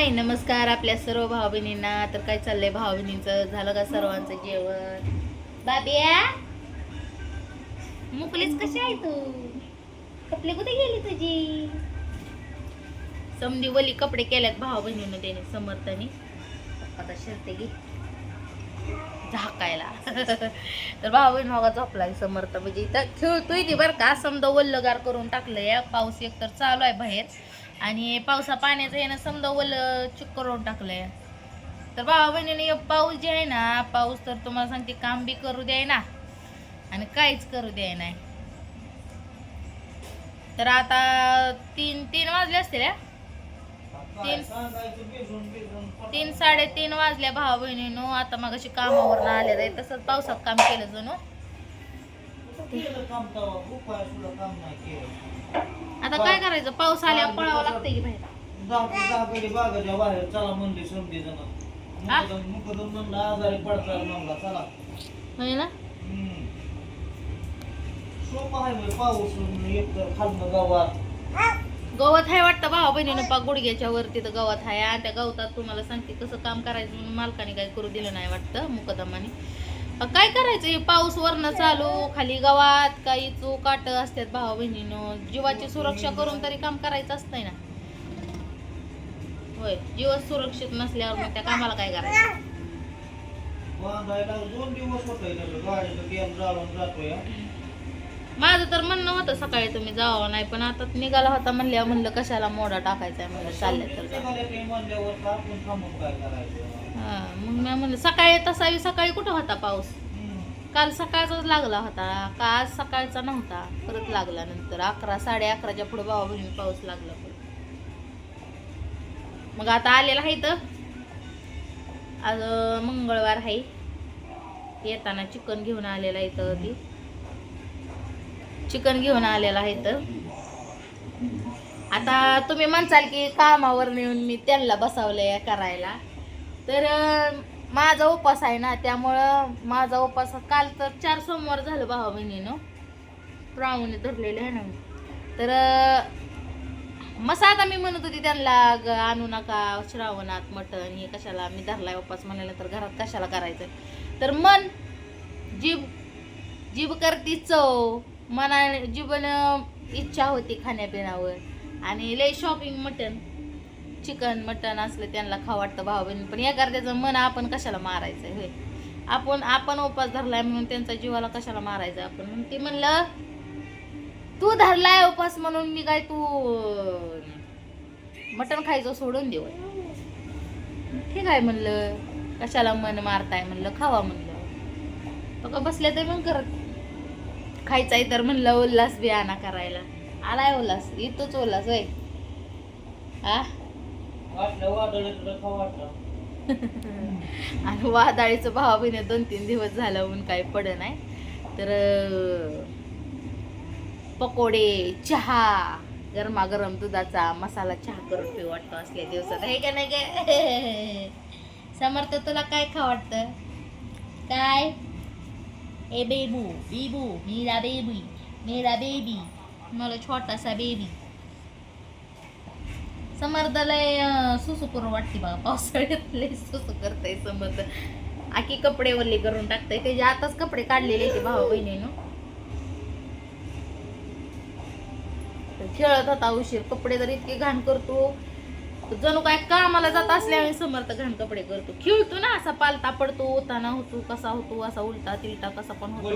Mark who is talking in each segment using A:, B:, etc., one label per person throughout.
A: हाय नमस्कार आपल्या सर्व भाऊ बहिणींना तर काय चाललंय भाऊ बहिणींचं झालं का सर्वांचं जेवण? बाबिया मुकलीच कशी आहे तू? कपडे कुठे गेली तुझी? समधी वली कपडे केल्यात भाऊ बहिणीनं त्याने समर्थाने. आता शिरते गे झाकायला. तर भाऊ बहीण भावा झोपला समर्थ. म्हणजे इथं खेळतोय ती बरं का. समजा वल्लगार करून टाकलंय. पाऊस एकतर चालू आहे बाहेर. आणि पावसा पाण्याचं ना समजा ओलं चिक करून टाकलंय. तर भावा बहिणीने पाऊस जे आहे ना पाऊस तर तुम्हाला सांगते काम बी करू द्याय ना. आणि काहीच करू द्याय नाही. तर आता तीन तीन वाजले असतील तीन तीन साडेतीन वाजल्या भावा बहिणीनो. आता मग अशी कामावर आले आहे तसंच पावसात काम केलं जणू आता काय करायचं? पाऊस आल्यावर पळावं लागतंय की बाहेर?
B: बाहेर चला म्हणली समधी जण? मुकदम म्हणलं आजारी पडतात म्हणला चला.
A: होय ना?
B: हम्म. सोपं आहे पाऊस एकतर खालनं गावात.
A: गवत आहे वाटतं भावा बहिणीनं पा गुडघ्याच्या वरती तर गवत आहे आणि त्या गवतात तुम्हाला सांगते कसं काम करायचं म्हणून मालकाने काय करू दिलं नाही वाटतं मुकदमाने. काय करायचं? हे पाऊस वरनं चालू खाली गवात काही चू काट असतात भावा बहिणीनं. जीवाची सुरक्षा करून तरी काम करायचं असतंय ना. होय जीव सुरक्षित नसल्यावर मग त्या कामाला काय करायचं?
B: दोन दिवस
A: माझं तर म्हणणं होतं सकाळी तुम्ही जावं नाही पण आता निघाला होता म्हणल्यावर म्हणलं कशाला मोडा टाकायचा म्हणलं चालले तर मग मी म्हणलं सकाळी तसावी सकाळी कुठं होता पाऊस? काल सकाळचाच लागला होता का आज सकाळचा नव्हता परत लागला नंतर अकरा साडे अकराच्या पुढे भावा बहिणी पाऊस लागला परत. मग आता आलेला आहे तर आज मंगळवार आहे. येताना चिकन घेऊन आलेला आहे तर ती. चिकन घेऊन आलेला आहे तर आता तुम्ही म्हणसाल की कामावर नेऊन मी त्यांना बसवलंय करायला. तर माझा उपास आहे ना त्यामुळं माझा उपास काल तर चार सोमवार झालं भावा बहिणीनं. प्राऊने धरलेले आहे ना. तर अं, मसा आता मी म्हणत होती त्यांना आणू नका श्रावणात मटण हे कशाला? मी धरलाय उपास म्हणाला तर घरात कशाला करायचं? तर मन जीभ जीभ करती चव मना जीवन इच्छा होती खाण्यापिण्यावर. आणि लय शॉपिंग मटन चिकन मटन असलं त्यांना खावं वाटतं भाव बहीण. पण एखाद्याचं मन आपण कशाला मारायचं आहे आपण आपण उपास धरलाय म्हणून त्यांचा जीवाला कशाला मारायचं आपण? म्हणून ती म्हणलं तू धरलाय उपास म्हणून मी काय तू मटण खायचं सोडून देऊ? ठीक आहे म्हणलं. कशाला मन मारताय म्हणलं खावा म्हणलं. बघा बसल्या तर मग करत खायचा आहे तर म्हणलं उल्हास बी आणा करायला. आलाय उल्हास येतोच उल्हास होय? आ? आणि वादळीचं भावा बहिणी दोन तीन दिवस झालं म्हणून काही पड नाही. तर पकोडे चहा गरमागरम दुधाचा मसाला चहा करून पिऊ वाटतो असल्या दिवसात. हे का नाही काय समर्थ तुला काय खा वाटतं? काय? ए बेबू बेबू मेरा बेबी मेरा बेबी मला छोटासा बेबी. समर्थला सुसू करून वाटते बघा पावसाळ्यात लय सुसू करताय समर्थ. आखी कपडे वल्ले करून टाकताय. त्याचे आताच कपडे काढलेले ते भावा बहिणीनं. खेळत होता उशीर. कपडे तर इतके घाण करतो. जणू काय कामाला जात असल्यामुळे समर्थ घाण कपडे करतो. खेळतो ना असा पालता पडतो ओताना होतो कसा होतो असा उलटा तिलटा कसा पण होतो.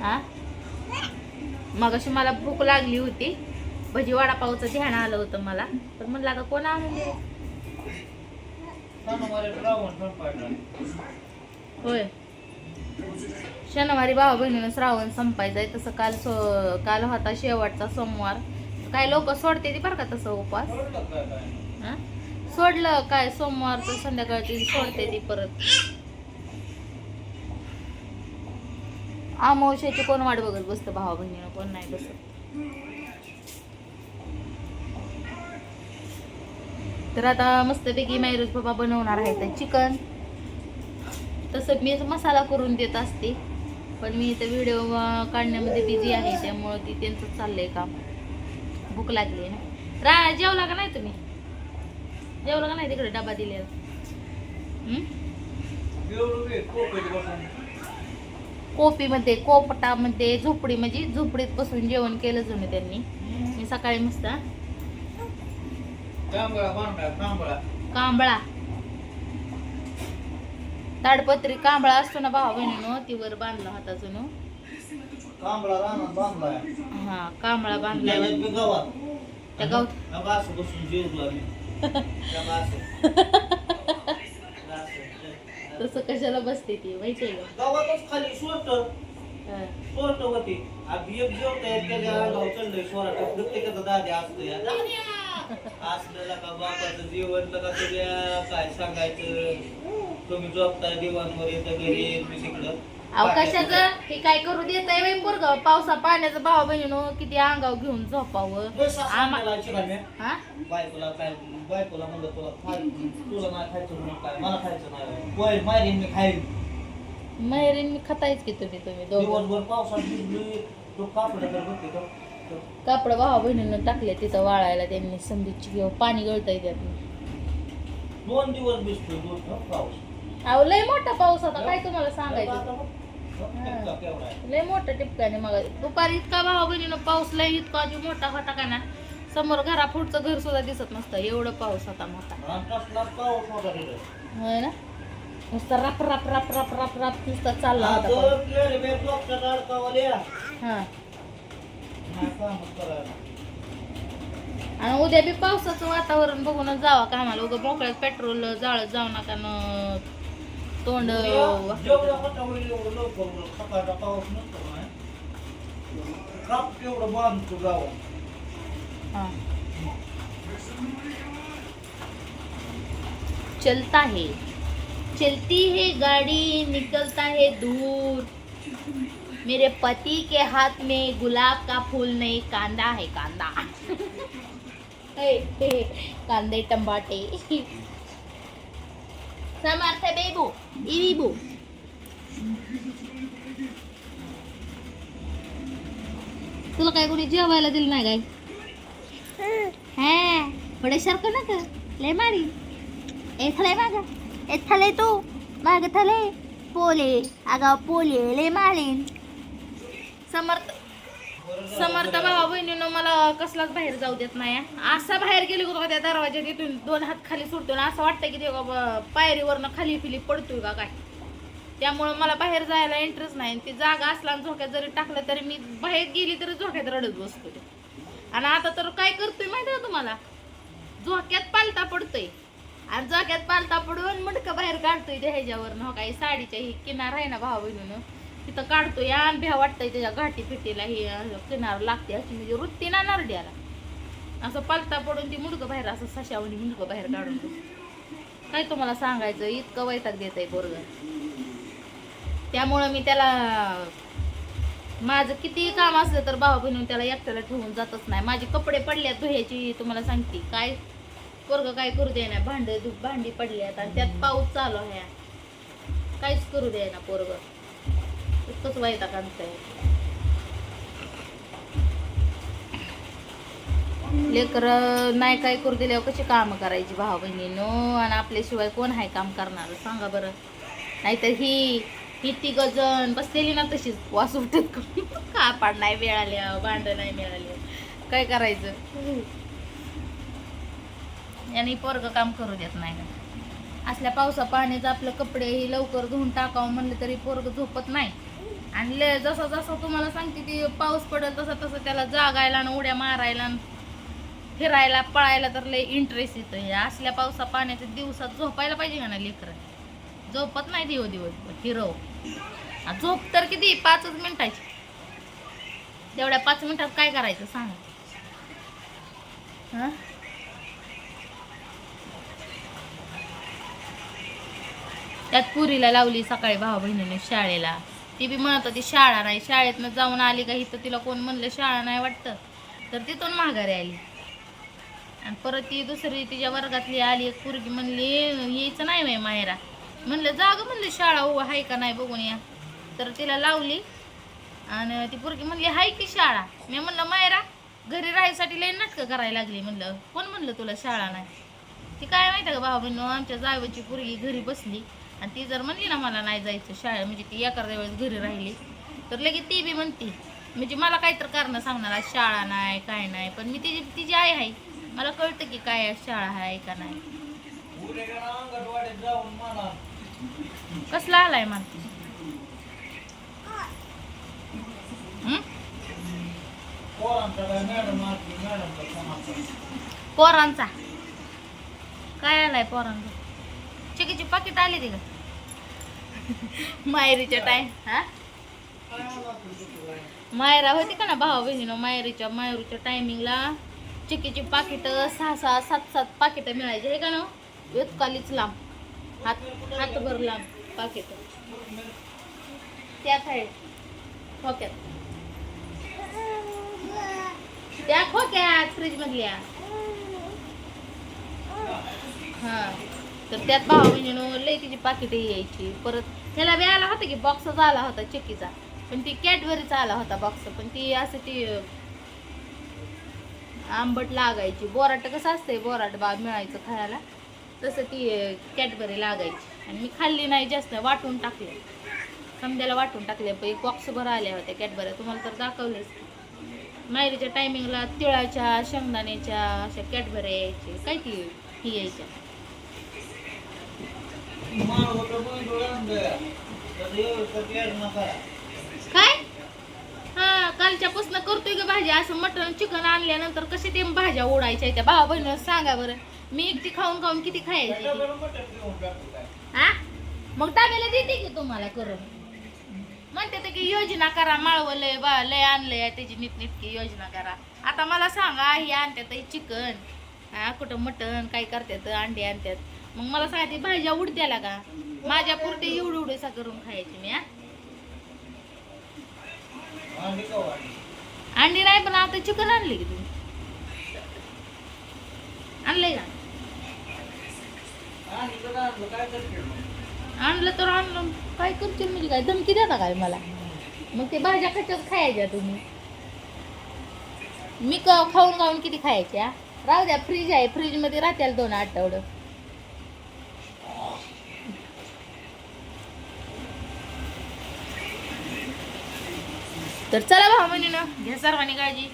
A: हा? मग अशी मला भूक लागली होती. भजी वडापावचं ध्यान आलं होतं मला. पण म्हणलं आता कोण आणून दे. होय. शनिवारी भावा बहिणीनं श्रावण संपायचंय तसं काल सो काल होता शेवटचा सोमवार. काय लोक सोडते ती बरं का तसं? हा? सोडलं काय? सोमवारचं संध्याकाळची सोडते ती परत. अमावश्याची कोण वाट बघत बसतं भावा बहिणीनं? कोण नाही बसत. तर आता मस्तपैकी मैरोज बाबा बनवणार आहेत चिकन. तसं मी मसाला करून देत असते पण मी इथं व्हिडिओ काढण्यामध्ये बिझी आहे त्यामुळं ती त्यांचं चाललंय काम. भूक लागली ना. रा जेवला का नाही तुम्ही? जेवला का नाही तिकडे डबा दिलेला? कोपीमध्ये कोपटामध्ये झोपडी म्हणजे झोपडीत बसून जेवण केलं जुने त्यांनी. मी सकाळी मस्त
B: कांबळा
A: ताडपत्री कांबळा असतो ना भावा बहिणीनो ती वर बांधला होता जुनो. हा कांबळा बांधला. त्या. तसं कशाला बसते ती माहितीये का?
B: गावातच खाली होती आधी एक जेवता येत त्याच्या अंगावर चढलंय स्वराट प्रत्येकाचा दाद्या असतो असलेला का बापाचं जेवण का तुझ्या काय सांगायचं? तुम्ही झोपताय दिवाणवर येतं घरी मी तिकडं.
A: अहो कशाचं हे काय करू देत आहे पोरग? पावसा पाण्याचं भावा बहिणीनो किती अंगाव घेऊन झोपावं. हा
B: बायकोला काय बायकोला म्हणलं तुला खाय तुला नाही खायचं म्हणून काय? मला खायचं नाही. होय मारीन मी खाईन.
A: महेरीन मी खातायच की तुम्ही तुम्ही दोघं.
B: दिवसभर पावसात भिजलोय तो कापडा तर बघते तो तो
A: कापड भावा बहिणीनं टाकले तिथं वाळायला त्यांनी संधीची घेऊन पाणी गळतंय त्यात.
B: दोन दिवस पाऊस.
A: अहो लय मोठा पाऊस आता काय तुम्हाला सांगायचं. लय मोठा टिपकाने मग. दुपारी इतका भावा बहिणीनं पाऊस लय इतका जो मोठा होता का ना? समोर घरा पुढचं घर सुद्धा दिसत नसतं एवढं पाऊस होता मोठा. ना? नुसतं राप राप राप राप राप राप नुसता चालला होता आणि उद्या बी पावसाचं वातावरण बघूनच जावा कामाला. उगा मोकळ्यात पेट्रोल जाळत जाऊ नका न. तोंड। चलता है. चलती है गाड़ी निकलता है दूर मेरे पति के हाथ में गुलाब का फूल नहीं, कांदा है, कांदा। कांदे, टमाटे। समर्थ बेबू इबू तुला काय कोणी जेवायला दिलं नाही काय? हा थोड्यासारखं ना का लय मारी. ए, थले माग. ए, थले तू. माग थले. पोले. अगा, पोले लय मारीन. समर्थ समर्थ भावा बहिणीनं मला कसलाच बाहेर जाऊ देत नाही. असा बाहेर गेली का त्या दरवाज्यात इथून दोन हात खाली सुटतो ना असं वाटतं की ते बाबा पायरीवरनं खाली फिली पडतोय का काय. त्यामुळं मला बाहेर जायला इंटरेस्ट नाही. ती जागा असला आणि झोक्यात जरी टाकलं तरी मी बाहेर गेली तरी झोक्यात रडत बसतो आणि आता तर काय करतोय माहिती आहे का तुम्हाला? झोक्यात पालता पडतोय. आणि झोक्यात पालता पडून मुडकं बाहेर काढतोय त्या ह्याच्यावरनं. हो काही साडीच्या ही किनार आहे ना भावा बहिणीनं? तिथं काढतोय आणि भ्या वाटतंय त्याच्या घाटी फिटीला हे किनार लागते अशी म्हणजे वृत्ती ना नरड्याला. असं पालता पडून ती मुडकं बाहेर असं सशावणी मुडकं बाहेर काढून काय तुम्हाला सांगायचं? इतकं वैताग देत आहे पोरग. त्यामुळं मी त्याला माझं किती काम असलं तर भावा बहिणून त्याला एकट्याला ठेवून जातच नाही. माझे कपडे पडल्यात धुयाची तुम्हाला सांगते. काय पोरग काय करू दे ना भांड भांडी पडल्यात आणि त्यात पाऊस चालू आहे. काहीच करू दे ना पोरग. इतकंच वैताग आहे लेकर नाही काय करू दिल्यावर कशी कामं करायची भावा बहिणीनो? आणि आपल्याशिवाय कोण आहे काम करणार? सांगा बरं. नाहीतर ही ही तिघ जण बसलेली ना तशीच. वास उठत कापाड नाही मिळाल्या भांड नाही मिळाले काय करायचं? याने पोरग काम करू देत नाही. का असल्या पावसा पाण्याचं आपलं कपडे ही लवकर धुवून टाकावं म्हणलं तरी पोरग झोपत नाही. आणि ले जसं जसं तुम्हाला सांगते ती पाऊस पडेल तसं तसं त्याला जागायला आणि उड्या मारायला आणि फिरायला पळायला तर लय इंटरेस्ट येतो हे असल्या पावसा पाण्याच्या दिवसात झोपायला पाहिजे का ना लेकरं? झोपत नाही दिव हो दिवस हिरो. झोप तर किती? पाचच मिनिटाची. तेवढ्या पाच मिनिटात काय करायचं सांग. हां? त्यात पुरीला लावली सकाळी भावा बहिणीने शाळेला. ती बी म्हणत होती शाळा नाही शाळेतनं जाऊन आली का इथं तिला कोण म्हणलं शाळा नाही वाटतं. तर तिथून माघारी आली. आणि परत ती दुसरी तिच्या वर्गातली आली एक पोरगी म्हणली यायचं नाही माय मायरा म्हणलं जाग म्हणलं शाळा हो आहे का नाही बघून या. तर तिला लावली. आणि ती पोरगी म्हणली हाय की शाळा. मी म्हणलं मायरा घरी राहायसाठी लई नाटकं करायला लागली. म्हणलं कोण म्हणलं तुला शाळा नाही? ती काय माहिती का भाऊ बहिण आमच्या जावेची पोरगी घरी बसली. आणि ती जर म्हणली ना मला नाही जायचं शाळेत म्हणजे ती एखाद्या वेळेस घरी राहिली तर लगेच ती बी म्हणती. म्हणजे मला काहीतरी कारण सांगणार आज शाळा नाही काय नाही पण मी तिची तिची आई आहे. मला कळतं की काय शाळा आहे का नाही.
B: कसला आला आहे मला
A: कसला आलाय मला
B: पोरांचा काय
A: पोरांचा. काय आलाय पोरांचा? चिकीची पाकिट आली ती का मायरीच्या टाइम हा? मायरा होती का ना भाऊ बहिणीनं मायरीच्या मायरूच्या टायमिंगला चिकीची पाकिट सहा सहा सात सात पाकिट मिळायची हे का ना? वेतकालीच लांब. हात हातभर लांब पाकिट त्यात आहे. खोक्यात. त्या खोक्यात फ्रीज मधल्या. हा. तर त्यात भाऊ बहिणीनं लई तिची पाकिटे यायची. परत ह्याला बी आला होता की बॉक्सच आला होता चिक्कीचा पण ती कॅडबरीचा आला होता बॉक्स पण ती असं ती आंबट लागायची. बोराट कसं असतंय बोराट बा मिळायचं खायला तसं ती कॅडबरी लागायची. आणि मी खाल्ली नाही जास्त वाटून टाकले. समद्याला वाटून टाकले. पण एक बॉक्स भर आल्या होत्या कॅडबऱ्या. तुम्हाला तर दाखवलेच. मायरीच्या टायमिंगला तिळाच्या शेंगदाण्याच्या अशा कॅडबऱ्या यायचे काय ती ही यायच्या
B: माळवं मंजूळ आणलं. त्याचं व्यवस्थित यायला नका.
A: काय? हा कालच्यापासून करतोय ग भाजी. असं मटण चिकन आणल्यानंतर कशी ते भाज्या ओढायच्या त्या भावा बहिणीला सांगा बरं. मी एकटी खाऊन खाऊन किती खायची? हा? मग ताब्याला देते की तुम्हाला करून? म्हणते ते की योजना करा माळवं लय बा लय आणलंय त्याची नीटनीटकी योजना करा. आता मला सांगा हे आणतात चिकन. हा कुठं मटण काय करतात अंडी आणतात मग मला साधी भाज्या उडत्याला का? माझ्या पुरते एवढी एवढीसा करून खायची मी हा?
B: अंडी
A: नाही पण आता चिकन आणले की तुम्ही. आणलंय का?
B: आणलं
A: तर आणलं काय करतील म्हणजे काय धमकी देता काय मला? मग ते भाज्या कशाच खायच्या तुम्ही? मी खाऊन खाऊन किती खायच्या? राहू द्या फ्रीज आहे फ्रीजमध्ये राहत्याल दोन आठवडं. तर चला भाऊ ना घ्या सर्वांनी काळजी.